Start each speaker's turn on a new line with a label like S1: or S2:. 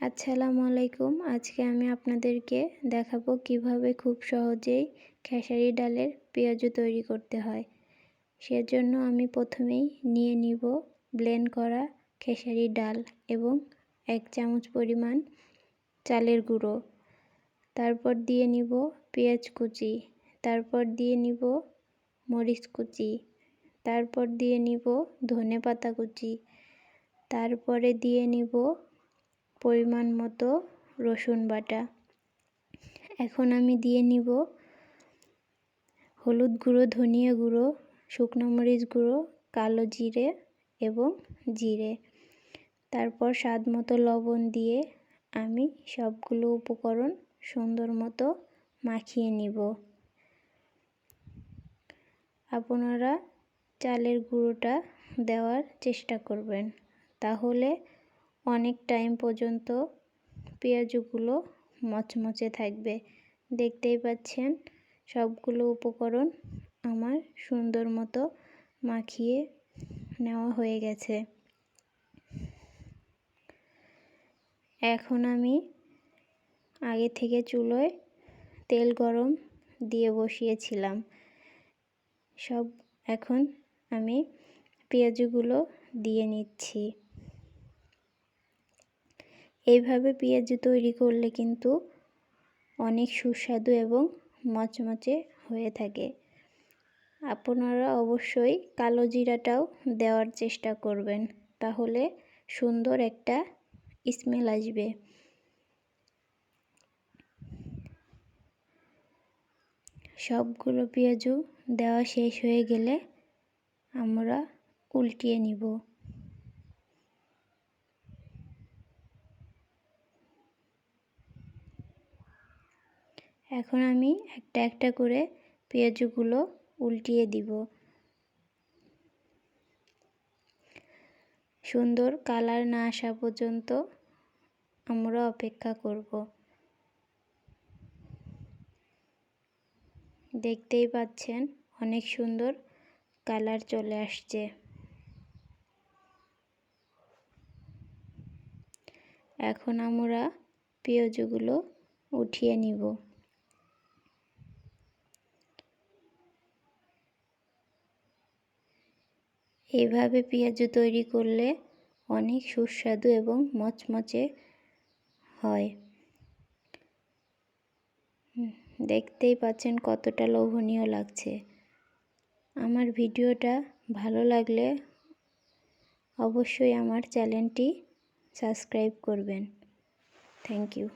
S1: আসসালামু আলাইকুম। আজকে আমি আপনাদেরকে দেখাবো কীভাবে খুব সহজেই খেসারি ডালের পেঁয়াজু তৈরি করতে হয়। সেজন্য আমি প্রথমেই নিয়ে নিব ব্লেন্ড করা খেসারি ডাল এবং এক চামচ পরিমাণ চালের গুঁড়ো। তারপর দিয়ে নিব পেঁয়াজ কুচি। তারপর দিয়ে নিব মরিচ কুচি। তারপর দিয়ে নিব ধনে পাতা কুচি। তারপরে দিয়ে নিব পরিমাণ মতো রসুন বাটা। এখন আমি দিয়ে নিব হলুদ গুঁড়ো, ধনিয়া গুঁড়ো, শুকনো মরিচ গুঁড়ো, কালো জিরে এবং জিরে। তারপর স্বাদ মতো লবণ দিয়ে আমি সবগুলো উপকরণ সুন্দর মতো মাখিয়ে নিব। আপনারা চালের গুঁড়োটা দেওয়ার চেষ্টা করবেন। তাহলে অনেক টাইম পর্যন্ত পেঁয়াজগুলো মচমচে থাকবে। দেখতেই পাচ্ছেন, সবগুলো উপকরণ আমার সুন্দর মতো মাখিয়ে নেওয়া হয়ে গেছে। এখন আমি আগে থেকে চুলোয় তেল গরম দিয়ে বসিয়েছিলাম। সব, এখন আমি পেঁয়াজগুলো দিয়ে নিচ্ছি। এইভাবে পেঁয়াজ তৈরি করলে কিন্তু অনেক সুস্বাদু এবং মচমচে হয়ে থাকে। আপনারা অবশ্যই কালো জিরাটাও দেওয়ার চেষ্টা করবেন, তাহলে সুন্দর একটা স্মেল আসবে। সবগুলো পেঁয়াজু দেওয়া শেষ হয়ে গেলে আমরা উল্টিয়ে নিব। এখন আমি একটা একটা করে পেঁয়াজগুলো উল্টিয়ে দিব। সুন্দর কালার না আসা পর্যন্ত আমরা অপেক্ষা করব। দেখতেই পাচ্ছেন অনেক সুন্দর কালার চলে আসছে। এখন আমরা পেঁয়াজগুলো উঠিয়ে নিব। এভাবে পেঁয়াজু তৈরি করলে অনেক সুস্বাদু এবং মচমচে হয়। দেখতেই পাচ্ছেন কতটা লোভনীয় লাগছে। আমার ভিডিওটা ভালো লাগলে অবশ্যই আমার চ্যানেলটি সাবস্ক্রাইব করবেন। Thank you.